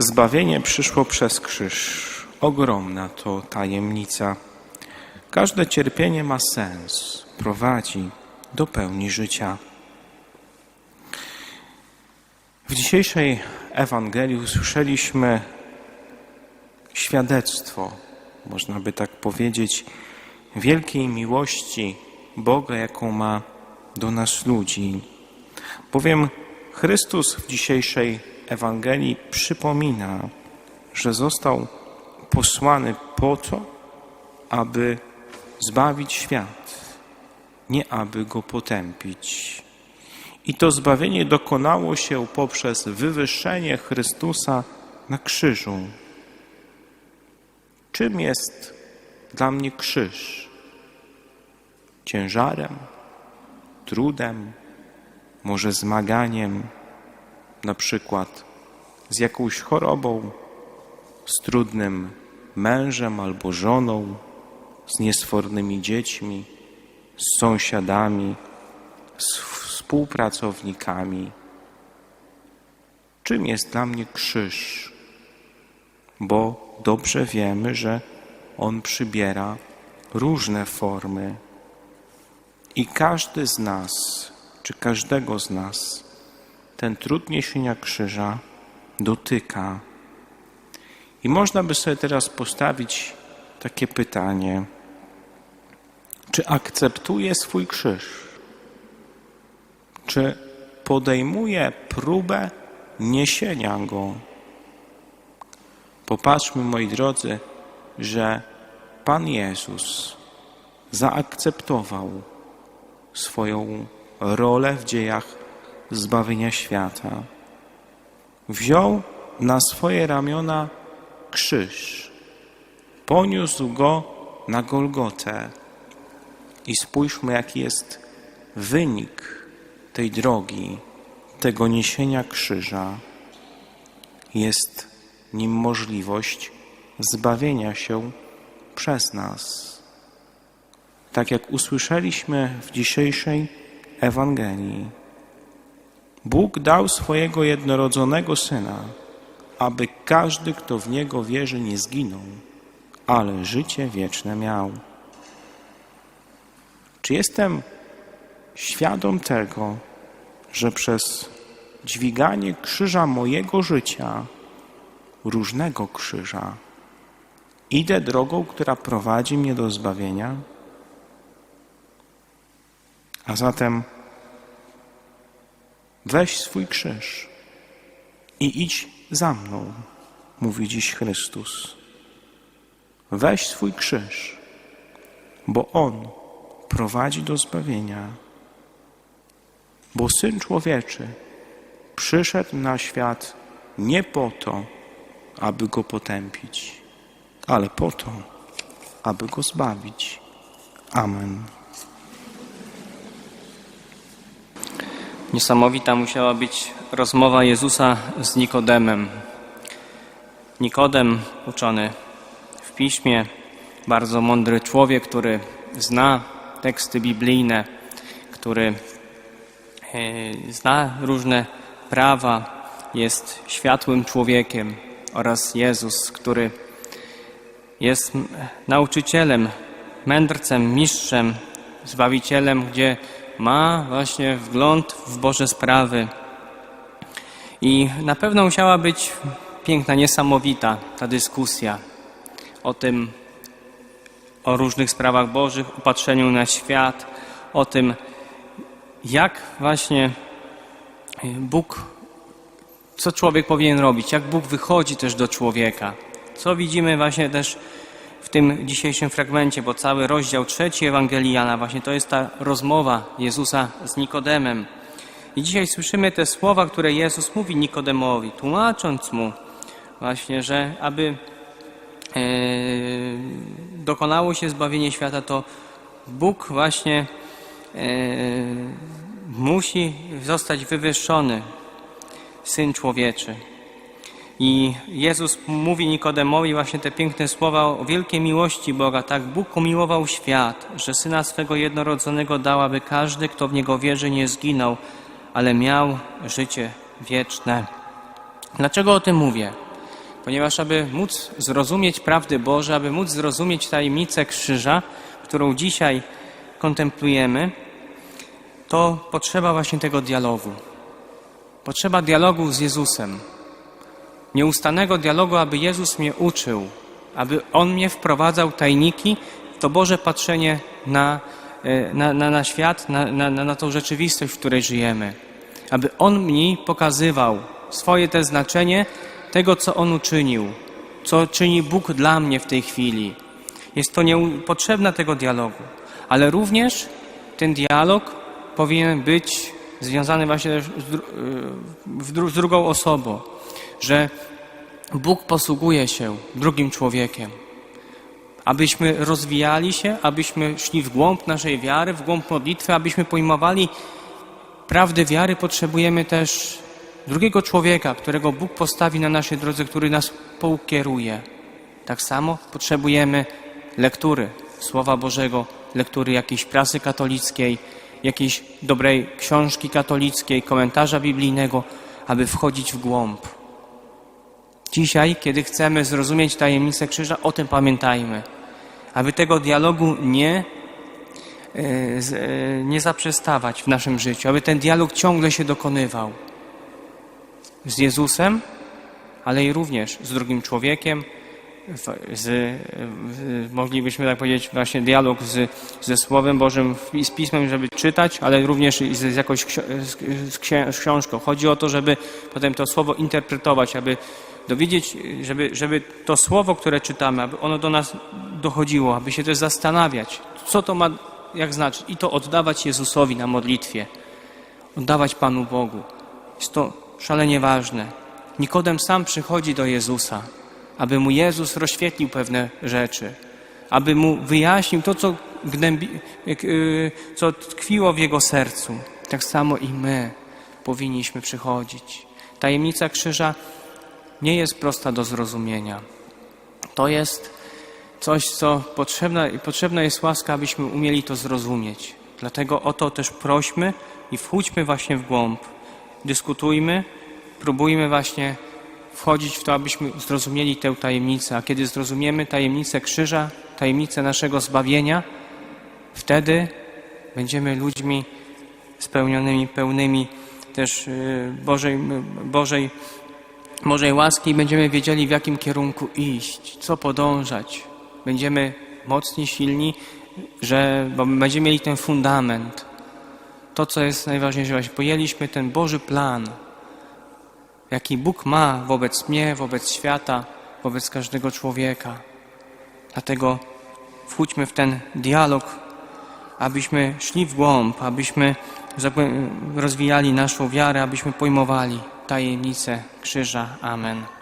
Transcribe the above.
Zbawienie przyszło przez krzyż. Ogromna to tajemnica. Każde cierpienie ma sens, prowadzi do pełni życia. W dzisiejszej Ewangelii usłyszeliśmy świadectwo, można by tak powiedzieć, wielkiej miłości Boga, jaką ma do nas ludzi. Bowiem Chrystus w dzisiejszej Ewangelii przypomina, że został posłany po to, aby zbawić świat, nie aby go potępić. I to zbawienie dokonało się poprzez wywyższenie Chrystusa na krzyżu. Czym jest dla mnie krzyż? Ciężarem, trudem, może zmaganiem, na przykład z jakąś chorobą, z trudnym mężem albo żoną, z niesfornymi dziećmi, z sąsiadami, z współpracownikami. Czym jest dla mnie krzyż? Bo dobrze wiemy, że on przybiera różne formy. I każdy z nas, czy każdego z nas, ten trud niesienia krzyża dotyka. I można by sobie teraz postawić takie pytanie: czy akceptuje swój krzyż? Czy podejmuje próbę niesienia go? Popatrzmy, moi drodzy, że Pan Jezus zaakceptował swoją rolę w dziejach zbawienia świata. Wziął na swoje ramiona krzyż, poniósł go na Golgotę. I spójrzmy, jaki jest wynik tej drogi, tego niesienia krzyża. Jest nim możliwość zbawienia się przez nas. Tak jak usłyszeliśmy w dzisiejszej Ewangelii. Bóg dał swojego jednorodzonego Syna, aby każdy, kto w Niego wierzy, nie zginął, ale życie wieczne miał. Czy jestem świadom tego, że przez dźwiganie krzyża mojego życia, różnego krzyża, idę drogą, która prowadzi mnie do zbawienia? A zatem weź swój krzyż i idź za mną, mówi dziś Chrystus. Weź swój krzyż, bo On prowadzi do zbawienia. Bo Syn Człowieczy przyszedł na świat nie po to, aby Go potępić, ale po to, aby Go zbawić. Amen. Niesamowita musiała być rozmowa Jezusa z Nikodemem. Nikodem, uczony w piśmie, bardzo mądry człowiek, który zna teksty biblijne, który e, zna różne prawa, jest światłym człowiekiem oraz Jezus, który jest nauczycielem, mędrcem, mistrzem, zbawicielem, gdzie ma właśnie wgląd w Boże sprawy. I na pewno musiała być piękna, niesamowita ta dyskusja o tym, o różnych sprawach Bożych, upatrzeniu na świat, o tym, jak właśnie Bóg, co człowiek powinien robić, jak Bóg wychodzi też do człowieka. Co widzimy właśnie też w tym dzisiejszym fragmencie, bo cały rozdział trzeci Ewangelii Jana, właśnie to jest ta rozmowa Jezusa z Nikodemem. I dzisiaj słyszymy te słowa, które Jezus mówi Nikodemowi, tłumacząc mu właśnie, że aby e, dokonało się zbawienie świata, to Bóg właśnie e, musi zostać wywyższony, Syn Człowieczy. I Jezus mówi Nikodemowi właśnie te piękne słowa o wielkiej miłości Boga. Tak Bóg umiłował świat, że Syna swego jednorodzonego dał, aby każdy, kto w Niego wierzy, nie zginął, ale miał życie wieczne. Dlaczego o tym mówię? Ponieważ aby móc zrozumieć prawdy Boże, aby móc zrozumieć tajemnicę krzyża, którą dzisiaj kontemplujemy, to potrzeba właśnie tego dialogu. Potrzeba dialogu z Jezusem. Nieustannego dialogu, aby Jezus mnie uczył, aby On mnie wprowadzał tajniki to Boże patrzenie na, e, na, na, na świat, na, na, na tą rzeczywistość, w której żyjemy. Aby On mi pokazywał swoje te znaczenie tego, co On uczynił, co czyni Bóg dla mnie w tej chwili. Jest to niepotrzebne tego dialogu, ale również ten dialog powinien być związany właśnie z, dru- z drugą osobą, że Bóg posługuje się drugim człowiekiem, abyśmy rozwijali się, abyśmy szli w głąb naszej wiary, w głąb modlitwy, abyśmy pojmowali prawdy wiary, potrzebujemy też drugiego człowieka, którego Bóg postawi na naszej drodze, który nas poukieruje. Tak samo potrzebujemy lektury Słowa Bożego, lektury jakiejś prasy katolickiej, jakiejś dobrej książki katolickiej, komentarza biblijnego, aby wchodzić w głąb. Dzisiaj, kiedy chcemy zrozumieć tajemnicę krzyża, o tym pamiętajmy. Aby tego dialogu nie, e, e, nie zaprzestawać w naszym życiu, aby ten dialog ciągle się dokonywał z Jezusem, ale i również z drugim człowiekiem, z, w- moglibyśmy tak powiedzieć, właśnie dialog z, ze Słowem Bożym i z Pismem, żeby czytać, ale również z, z jakąś z, książką. Chodzi o to, żeby potem to Słowo interpretować, aby dowiedzieć, żeby, żeby to Słowo, które czytamy, aby ono do nas dochodziło, aby się też zastanawiać, co to ma, jak znaczyć i to oddawać Jezusowi na modlitwie, oddawać Panu Bogu. Jest to szalenie ważne. Nikodem sam przychodzi do Jezusa, aby mu Jezus rozświetlił pewne rzeczy, aby mu wyjaśnił to, co, gnębi, yy, co tkwiło w jego sercu. Tak samo i my powinniśmy przychodzić. Tajemnica krzyża nie jest prosta do zrozumienia. To jest coś, co potrzebna, potrzebna jest łaska, abyśmy umieli to zrozumieć. Dlatego o to też prośmy i wchódźmy właśnie w głąb. Dyskutujmy, próbujmy właśnie wchodzić w to, abyśmy zrozumieli tę tajemnicę. A kiedy zrozumiemy tajemnicę krzyża, tajemnicę naszego zbawienia, wtedy będziemy ludźmi spełnionymi, pełnymi też y, Bożej, Bożej, Bożej łaski i będziemy wiedzieli, w jakim kierunku iść, co podążać. Będziemy mocni, silni, że bo będziemy mieli ten fundament. To, co jest najważniejsze, właśnie pojęliśmy ten Boży plan, jaki Bóg ma wobec mnie, wobec świata, wobec każdego człowieka. Dlatego wchódźmy w ten dialog, abyśmy szli w głąb, abyśmy rozwijali naszą wiarę, abyśmy pojmowali tajemnicę krzyża. Amen.